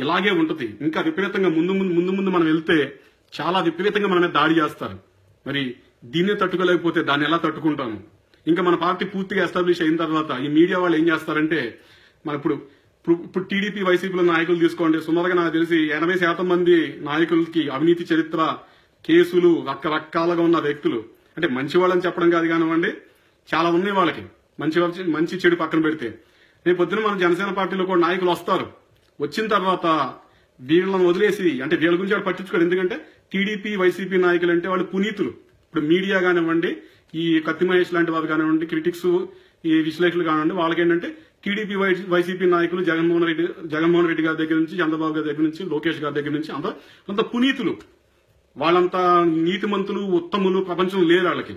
ఇలాగే ఉంటుంది. ఇంకా విపరీతంగా ముందు ముందు ముందు ముందు మనం వెళ్తే చాలా విపరీతంగా మన మీద దాడి చేస్తారు. మరి దీన్నే తట్టుకోలేకపోతే దాన్ని ఎలా తట్టుకుంటాము? ఇంకా మన పార్టీ పూర్తిగా ఎస్టాబ్లిష్ అయిన తర్వాత ఈ మీడియా వాళ్ళు ఏం చేస్తారంటే మన ఇప్పుడు ఇప్పుడు ఇప్పుడు టీడీపీ వైసీపీలో నాయకులు తీసుకోండి. సుమారుగా నాకు తెలిసి ఎనభై శాతం మంది నాయకులకి అవినీతి చరిత్ర కేసులు రకరకాలుగా ఉన్న వ్యక్తులు. అంటే మంచి వాళ్ళని చెప్పడం కాదు కానివ్వండి చాలా ఉన్నాయి వాళ్ళకి. మంచి మంచి చెడు పక్కన పెడితే. రేపు పొద్దున మన జనసేన పార్టీలో కూడా నాయకులు వస్తారు. వచ్చిన తర్వాత వీళ్ళని వదిలేసి అంటే వీళ్ళ గురించి వాడు పట్టించుకోరు. ఎందుకంటే టీడీపీ వైసీపీ నాయకులు అంటే వాళ్ళు పునీతులు. ఇప్పుడు మీడియా కానివ్వండి ఈ కత్తి మహేష్ లాంటి వారు కానివ్వండి క్రిటిక్స్ ఈ విశ్లేషకులు కానివ్వండి వాళ్ళకి ఏంటంటే టీడీపీ వై- వైసీపీ నాయకులు జగన్మోహన్ రెడ్డి జగన్మోహన్ రెడ్డి గారి దగ్గర నుంచి చంద్రబాబు గారి దగ్గర నుంచి లోకేష్ గారి దగ్గర నుంచి అంత అంత పునీతులు. వాళ్ళంతా నీతిమంతులు ఉత్తములు ప్రపంచం లేరు వాళ్ళకి.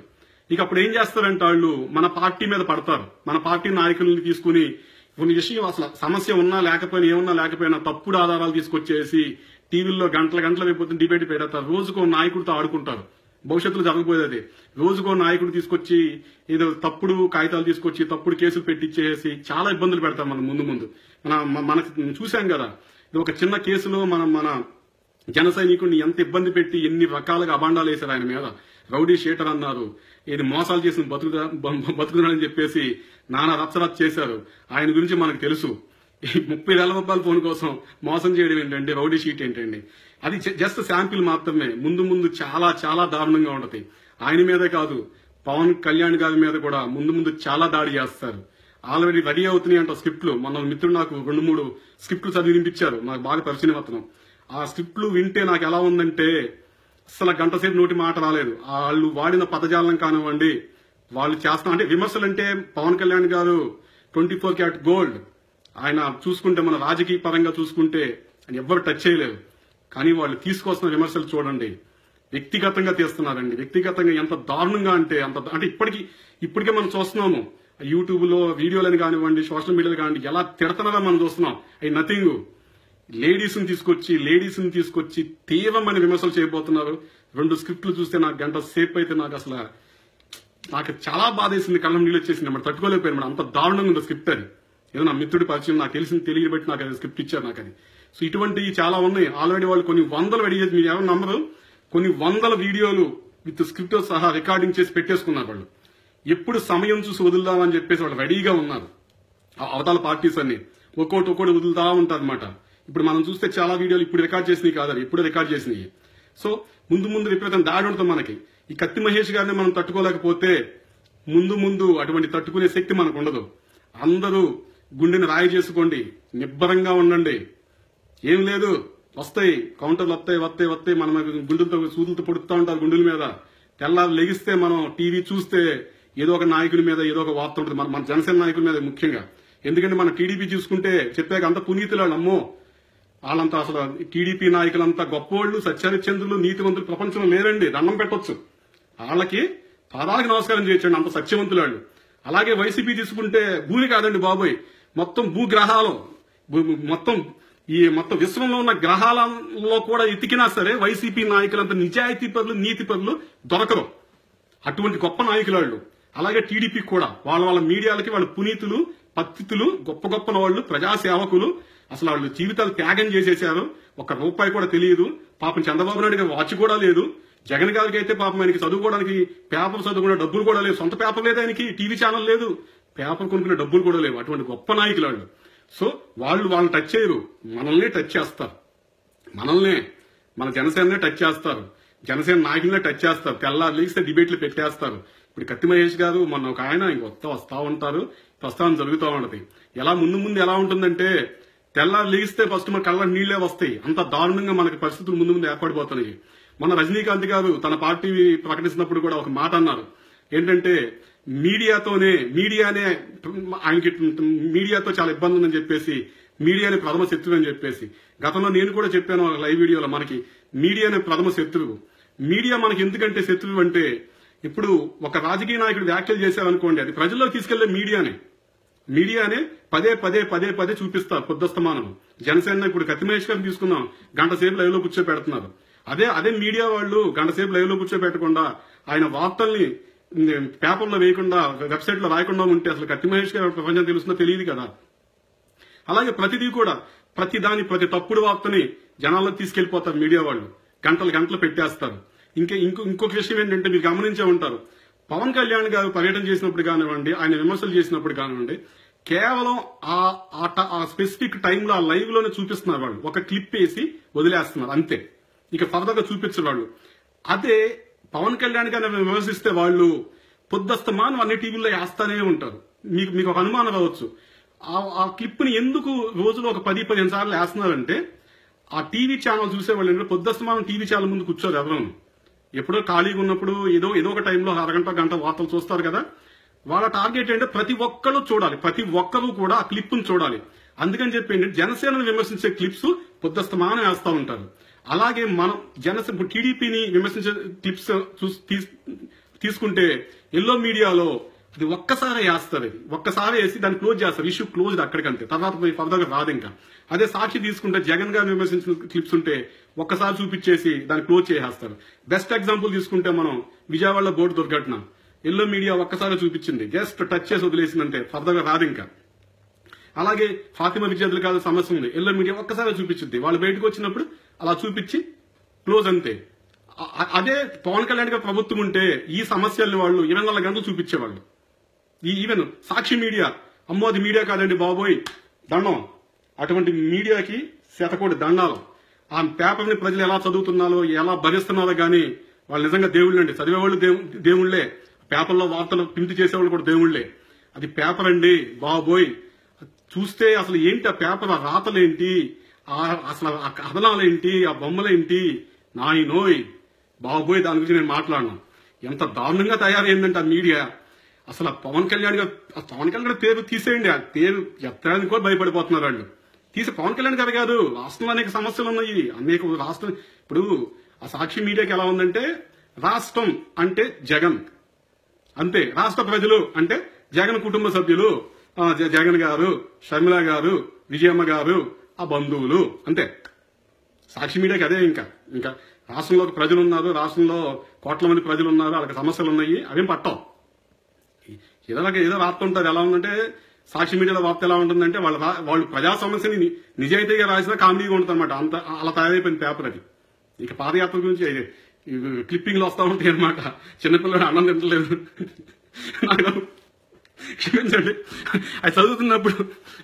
ఇక అప్పుడు ఏం చేస్తారంటే వాళ్ళు మన పార్టీ మీద పడతారు. మన పార్టీ నాయకులను తీసుకుని కొన్ని విషయం అసలు సమస్య ఉన్నా లేకపోయినా ఏమున్నా లేకపోయినా తప్పుడు ఆధారాలు తీసుకొచ్చేసి టీవీల్లో గంటల గంటల అయిపోతుంది డిబేట్ పెడతారు రోజుకో నాయకుడితో ఆడుకుంటారు. భవిష్యత్తులో జరగబోయేది అది. రోజుకో నాయకుడు తీసుకొచ్చి ఏదో తప్పుడు కాగితాలు తీసుకొచ్చి తప్పుడు కేసులు పెట్టించేసి చాలా ఇబ్బందులు పెడతాం మనం ముందు ముందు. మన మనకు చూసాం కదా. ఇది ఒక చిన్న కేసులో మనం మన జన సైనికుడిని ఎంత ఇబ్బంది పెట్టి ఎన్ని రకాలుగా అభాండాలు వేశారు ఆయన మీద. రౌడీ షేటర్ అన్నారు ఇది మోసాలు చేసిన బతుకుదా బ- చెప్పేసి నానా రచ్చరచ్చ చేశారు. ఆయన గురించి మనకు తెలుసు. ఈ ముప్పై వేల రూపాయల ఫోన్ కోసం మోసం చేయడం ఏంటంటే రౌడీ షీట్ ఏంటండి. అది జ- జస్ట్ శాంపిల్ మాత్రమే. ముందు ముందు చాలా చాలా దారుణంగా ఉంటది. ఆయన మీదే కాదు పవన్ కళ్యాణ్ గారి మీద కూడా ముందు ముందు చాలా దాడి చేస్తారు. ఆల్రెడీ రెడీ అవుతున్నాయి అంట స్క్రిప్ట్లు. మన మిత్రుడు నాకు రెండు మూడు స్క్రిప్ట్లు చదివి వినిపించారు. నాకు బాగా పరిచయం అతను. ఆ స్క్రిప్ట్లు వింటే నాకు ఎలా ఉందంటే అసలు గంటసేపు నోటి మాట రాలేదు. వాళ్ళు వాడిన పదజాలం కానివ్వండి వాళ్ళు చేస్తాం అంటే విమర్శలు అంటే పవన్ కళ్యాణ్ గారు ట్వంటీ ఫోర్ క్యాట్ గోల్డ్. ఆయన చూసుకుంటే మన రాజకీయ పరంగా చూసుకుంటే ఆయన ఎవ్వరు టచ్ చేయలేరు కానీ వాళ్ళు తీసుకొస్తున్న విమర్శలు చూడండి. వ్యక్తిగతంగా తీస్తున్నారండి. వ్యక్తిగతంగా ఎంత దారుణంగా అంటే అంత అంటే ఇప్పటికి ఇప్పటికే మనం చూస్తున్నాము. యూట్యూబ్లో కానివ్వండి సోషల్ మీడియాలు కానివ్వండి ఎలా తిడతనగా మనం చూస్తున్నాం. అవి నథింగ్. లేడీస్ని తీసుకొచ్చి లేడీస్ని తీసుకొచ్చి తీవ్రమైన విమర్శలు చేయబోతున్నారు. రెండు స్క్రిప్ట్లు చూస్తే నాకు గంట సేపు అయితే నాకు అసలు నాకు చాలా బాధ వేసింది కళ్ళం నీళ్ళు వచ్చేసింది. మరి తట్టుకోలేకపోయాను మరి అంత దారుణంగా ఉంది స్క్రిప్ట్ అది. ఏదో నా మిత్రుడి పరిచయం నాకు తెలిసింది తెలియబట్టి నాకు అది స్క్రిప్ట్ ఇచ్చారు నాకు అది. సో ఇటువంటివి చాలా ఉన్నాయి. ఆల్రెడీ వాళ్ళు కొన్ని వందలు అడిగేది మీరు ఎవరు నమ్మరు కొన్ని వందల వీడియోలు విత్ స్క్రిప్ట్ సహా రికార్డింగ్ చేసి పెట్టేసుకున్నారు వాళ్ళు. ఎప్పుడు సమయం చూసి వదులుదామని చెప్పేసి వాళ్ళు రెడీగా ఉన్నారు. ఆ అవతల పార్టీస్ అన్ని ఒక్కోటి ఒక్కోటి వదులుతా ఉంటారు అనమాట ఇప్పుడు మనం చూస్తే చాలా వీడియోలు ఇప్పుడు రికార్డ్ చేసినవి కాదు అవి ఇప్పుడు రికార్డ్ చేసినవి. సో ముందు ముందు విపరీతం దాడి ఉంటుంది మనకి. ఈ కత్తి మహేష్ గారిని మనం తట్టుకోలేకపోతే ముందు ముందు అటువంటి తట్టుకునే శక్తి మనకు ఉండదు. అందరూ గుండెని రాయి చేసుకోండి నిబ్బరంగా ఉండండి. ఏం లేదు వస్తాయి కౌంటర్లు వస్తాయి వస్తాయి వస్తాయి. మనం గుండెలతో సూదులతో పొడుతూ ఉంటారు గుండెల మీద. తెల్లారు లెగిస్తే మనం టీవీ చూస్తే ఏదో ఒక నాయకుడి మీద ఏదో ఒక వార్త ఉంటుంది. మన మన జనసేన నాయకుల మీద ముఖ్యంగా. ఎందుకంటే మన టీడీపీ చూసుకుంటే చెప్పాక అంత పునీతులు వాళ్ళు అమ్మో. వాళ్ళంతా అసలు టీడీపీ నాయకులంతా గొప్పవాళ్ళు సత్యహరిచంద్రులు నీతివంతులు ప్రపంచంలో లేరండి. దండం పెట్టొచ్చు. వాళ్ళకి పాదాలకు నమస్కారం చేయొచ్చండి అంత సత్యవంతులు వాళ్ళు అలాగే వైసీపీ తీసుకుంటే భూమి కాదండి బాబోయ్. మొత్తం భూగ్రహాలు. మొత్తం ఈ మొత్తం విశ్వంలో ఉన్న గ్రహాలలో కూడా ఎతికినా సరే వైసీపీ నాయకులంత నిజాయితీ పనులు నీతి పనులు దొరకరు. అటువంటి గొప్ప నాయకులు వాళ్ళు అలాగే టీడీపీ కూడా. వాళ్ళ వాళ్ళ మీడియాలకి వాళ్ళ పునీతులు పత్తితులు గొప్ప గొప్ప వాళ్ళు ప్రజాసేవకులు అసలు వాళ్ళు జీవితాలు త్యాగం చేసేసారు ఒక రూపాయి కూడా తెలియదు. పాపం చంద్రబాబు నాయుడు వాచ్ కూడా లేదు. జగన్ గారికి అయితే పాపం ఆయనకి చదువుకోవడానికి పేపర్ చదువుకునే డబ్బులు కూడా లేవు. సొంత పేపర్ లేదు ఆయనకి. టీవీ ఛానల్ లేదు. పేపర్ కొనుక్కునే డబ్బులు కూడా లేవు. అటువంటి గొప్ప నాయకులు వాళ్ళు సో వాళ్ళు వాళ్ళని టచ్ చేయరు. మనల్ని టచ్ చేస్తారు. మనల్నే మన జనసేననే టచ్ చేస్తారు. జనసేన నాయకులనే టచ్ చేస్తారు. తెల్లారు లేస్తే డిబేట్లు పెట్టేస్తారు. ఇప్పుడు కత్తి మహేష్ గారు మొన్న ఒక ఆయన ఇంక వస్తా వస్తా ఉంటారు. ప్రస్తావన జరుగుతూ ఉంటది. ఎలా ముందు ముందు ఎలా ఉంటుందంటే తెల్లారు లేగిస్తే ఫస్ట్ మన కళ్ళ నీళ్ళే వస్తాయి. అంత దారుణంగా మనకి పరిస్థితులు ముందు ముందు ఏర్పడిపోతున్నాయి మన రజనీకాంత్ గారు తన పార్టీ ప్రకటిస్తున్నప్పుడు కూడా ఒక మాట అన్నారు. ఏంటంటే మీడియాతోనే మీడియానే ఆయనకి మీడియాతో చాలా ఇబ్బంది ఉందని చెప్పేసి మీడియానే ప్రథమ శత్రువు అని చెప్పేసి. గతంలో నేను కూడా చెప్పాను లైవ్ వీడియోలో మనకి మీడియానే ప్రథమ శత్రువు. మీడియా మనకి ఎందుకంటే శత్రువు అంటే ఇప్పుడు ఒక రాజకీయ నాయకుడు వ్యాఖ్యలు చేశారనుకోండి అది ప్రజల్లో తీసుకెళ్ళే మీడియానే. మీడియానే పదే పదే పదే పదే చూపిస్తారు పొద్దుస్తమానం. జనసేన ఇప్పుడు కత్తిమహేష్ గారిని తీసుకున్నాం గంట సేపు లైవ్లో కూర్చోబెడుతున్నారు అదే అదే మీడియా వాళ్ళు గంట సేపు లైవ్లో కూర్చోబెట్టకుండా ఆయన వార్తల్ని పేపర్లో వేయకుండా వెబ్సైట్లో రాయకుండా ఉంటే అసలు కత్తి మహేష్ గారు ప్రపంచం తెలుస్తుందో తెలియదు కదా. అలాగే ప్రతిదీ కూడా ప్రతి దాని ప్రతి తప్పుడు వార్తని జనాల్లో తీసుకెళ్ళిపోతారు మీడియా వాళ్ళు. గంటలు గంటలు పెట్టేస్తారు. ఇంకా ఇంకో ఇంకొక విషయం ఏంటంటే మీరు గమనించే ఉంటారు. పవన్ కళ్యాణ్ గారు పర్యటన చేసినప్పుడు కానివ్వండి ఆయన విమర్శలు చేసినప్పుడు కానివ్వండి కేవలం ఆ ఆ ఆ స్పెసిఫిక్ టైంలో ఆ లైవ్లోనే చూపిస్తున్నారు వాళ్ళు. ఒక క్లిప్ వేసి వదిలేస్తున్నారు అంతే. ఇక ఫర్దర్గా చూపించరు వాళ్ళు. అదే పవన్ కళ్యాణ్ గారిని విమర్శిస్తే వాళ్ళు పొద్దుస్తమానం అన్ని టీవీల్లో వేస్తానే ఉంటారు. మీకు మీకు ఒక అనుమానం రావచ్చు. ఆ- ఆ క్లిప్ని ఎందుకు రోజులో ఒక పది పదిహేను సార్లు వేస్తున్నారంటే ఆ టీవీ ఛానల్ చూసే వాళ్ళు ఏంటంటే పొద్దుస్తమానం టీవీ ఛానల్ ముందు కూర్చోరు ఎవరు. ఎప్పుడో ఖాళీగా ఉన్నప్పుడు ఏదో ఏదో ఒక టైంలో అరగంట గంట వార్తలు చూస్తారు కదా? వాళ్ళ టార్గెట్ ఏంటంటే ప్రతి ఒక్కరు చూడాలి. ప్రతి ఒక్కరు కూడా ఆ క్లిప్ను చూడాలి. అందుకని చెప్పి ఏంటంటే జనసేనను విమర్శించే క్లిప్స్ పొద్దుస్తమానం వేస్తూ ఉంటారు. అలాగే మనం జనసేన ఇప్పుడు టీడీపీని విమర్శించే క్లిప్స్ తీస్- తీసుకుంటే ఎల్లో మీడియాలో అది ఒక్కసారి వేస్తారు ఇది ఒక్కసారి వేసి దాన్ని క్లోజ్ చేస్తారు. ఇష్యూ క్లోజ్ అక్కడికంటే తర్వాత పోయి ఫర్దర్గా రాదు ఇంకా. అదే సాక్షి తీసుకుంటే జగన్ గారు విమర్శించిన క్లిప్స్ ఉంటే ఒక్కసారి చూపించేసి దాన్ని క్లోజ్ చేసేస్తారు. బెస్ట్ ఎగ్జాంపుల్ తీసుకుంటే మనం విజయవాడలో బోర్డు దుర్ఘటన. ఎల్లో మీడియా ఒక్కసారి చూపించింది. జస్ట్ టచ్ చేసి వదిలేసిందంటే ఫర్దర్గా రాదు ఇంకా. అలాగే ఫాతిమా విద్యార్థులు కాదు సమస్య ఉంది. ఎల్లో మీడియా ఒక్కసారి చూపించింది. వాళ్ళు బయటకు వచ్చినప్పుడు అలా చూపించి క్లోజ్ అంతే. అదే పవన్ కళ్యాణ్ గారి ప్రభుత్వం ఉంటే ఈ సమస్యల్ని వాళ్ళు ఇరవై నాలుగు గంటలు చూపించేవాళ్ళు. ఈ ఈవెన్ సాక్షి మీడియా అమ్మో అది మీడియా కాదండి బాబోయ్ దండం. అటువంటి మీడియాకి శతకోటి దండాలు. ఆ పేపర్ని ప్రజలు ఎలా చదువుతున్నారో ఎలా భరిస్తున్నారో కానీ వాళ్ళు నిజంగా దేవుళ్ళు అండి చదివేవాళ్ళు దేవు- దేవుళ్ళే. పేపర్లో వార్తలు ప్రింట్ చేసేవాళ్ళు కూడా దేవుళ్ళే. అది పేపర్ అండి బాబోయ్. చూస్తే అసలు ఏంటి ఆ పేపర్ ఆ రాతలేంటి? ఆ అసలు ఆ కథనాలేంటి? ఆ బొమ్మలేంటి? నాయనోయ్. బాబోయ్ దాని గురించి నేను మాట్లాడను. ఎంత దారుణంగా తయారైందంటే ఆ మీడియా. అసలు ఆ పవన్ కళ్యాణ్ గారు ఆ పవన్ కళ్యాణ్ గారి పేరు తీసేయండి. ఆ పేరు ఎత్తడానికి కూడా భయపడిపోతున్నారు వాళ్ళు. తీసి పవన్ కళ్యాణ్ గారు కాదు రాష్ట్రంలో అనేక సమస్యలు ఉన్నాయి. అనేక రాష్ట్రం ఇప్పుడు ఆ సాక్షి మీడియాకి ఎలా ఉందంటే రాష్ట్రం అంటే జగన్. అంతే. రాష్ట్ర ప్రజలు అంటే జగన్ కుటుంబ సభ్యులు. ఆ, జ- జగన్ గారు షర్మిల గారు విజయమ్మ గారు ఆ బంధువులు. అంతే. సాక్షి మీడియాకి అదే ఇంకా. ఇంకా రాష్ట్రంలో ప్రజలు ఉన్నారు రాష్ట్రంలో కోట్ల మంది ప్రజలు ఉన్నారు వాళ్ళకి సమస్యలు ఉన్నాయి అవేం పట్టం ఏదో ఒక- ఏదో వార్త ఉంటుంది. ఎలా ఉందంటే సాక్షి మీడియాలో వార్త ఎలా ఉంటుందంటే వాళ్ళ వాళ్ళు ప్రజా సమస్యని నిజాయితీగా రాసినా కామెడీగా ఉంటుంది అనమాట అంత అలా తయారైపోయింది పేపర్ అది. ఇక పాదయాత్ర గురించి క్లిప్పింగ్లు వస్తూ ఉంటాయి అనమాట చిన్నపిల్లడు అన్నం తింటలేదు. నాకు క్షమించండి. అది చదువుతున్నప్పుడు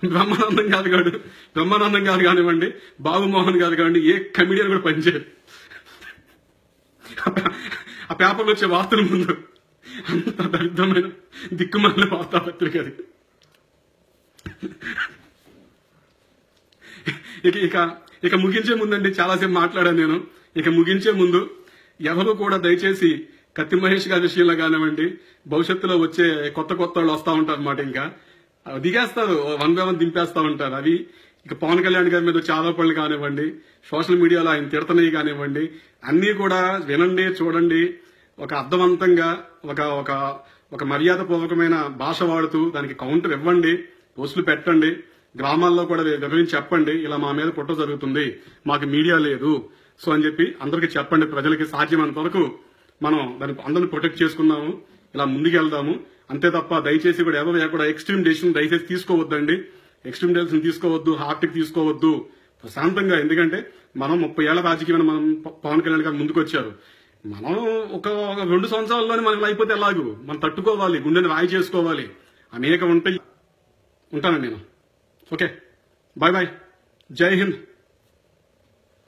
బ్రహ్మానందం గారు కాదు బ్రహ్మానందం గారు కానివ్వండి బాబు మోహన్ గారు కానివ్వండి ఏ కమిడియన్ కూడా పనిచేయరు. ఆ పేపర్లో వచ్చే వార్తల ముందు అంత దరిద్రమైన దిక్కుమాలిన వార్తాపత్రిక అది. ఇక ఇక ఇక ముగించే ముందండి చాలాసేపు మాట్లాడాను నేను. ఇక ముగించే ముందు ఎవరు కూడా దయచేసి కత్తి మహేష్ గారి విషయంలో కానివ్వండి భవిష్యత్తులో వచ్చే కొత్త కొత్త వాళ్ళు వస్తూ ఉంటారు అనమాట ఇంకా. అవి దిగేస్తారు వన్ బై వన్ దింపేస్తా ఉంటారు. అవి ఇక పవన్ కళ్యాణ్ గారి మీద వచ్చే ఆరోపణలు కానివ్వండి సోషల్ మీడియాలో ఆయన తిడతనవి కానివ్వండి అన్నీ కూడా వినండి చూడండి ఒక అర్థవంతంగా ఒక ఒక ఒక మర్యాదపూర్వకమైన భాష వాడుతూ దానికి కౌంటర్ ఇవ్వండి పోస్టులు పెట్టండి గ్రామాల్లో కూడా వివరించి చెప్పండి ఇలా మా మీద కుట్ర జరుగుతుంది మాకు మీడియా లేదు. సో అని చెప్పి అందరికీ చెప్పండి ప్రజలకి సాధ్యమైనంత వరకు మనం దాన్ని అందరిని ప్రొటెక్ట్ చేసుకుందాము ఇలా ముందుకెళ్దాము. అంతే తప్ప దయచేసి కూడా ఎవరు కూడా ఎక్స్ట్రీమ్ డెసిషన్ దయచేసి తీసుకోవద్దండి. ఎక్స్ట్రీమ్ డెసిషన్ తీసుకోవద్దు హార్ట్కి తీసుకోవద్దు ప్రశాంతంగా. ఎందుకంటే మనం ముప్పై ఏళ్ళ రాజకీయమైన మనం పవన్ కళ్యాణ్ గారు ముందుకు వచ్చారు మనం ఒక రెండు సంవత్సరాల్లోనే మనకి అయిపోతే ఎలాగు? మనం తట్టుకోవాలి గుండెని రాయి చేసుకోవాలి. అనేక ఉంటాయి. ఉంటానండి నేను. ఓకే. Bye bye. జై హింద్.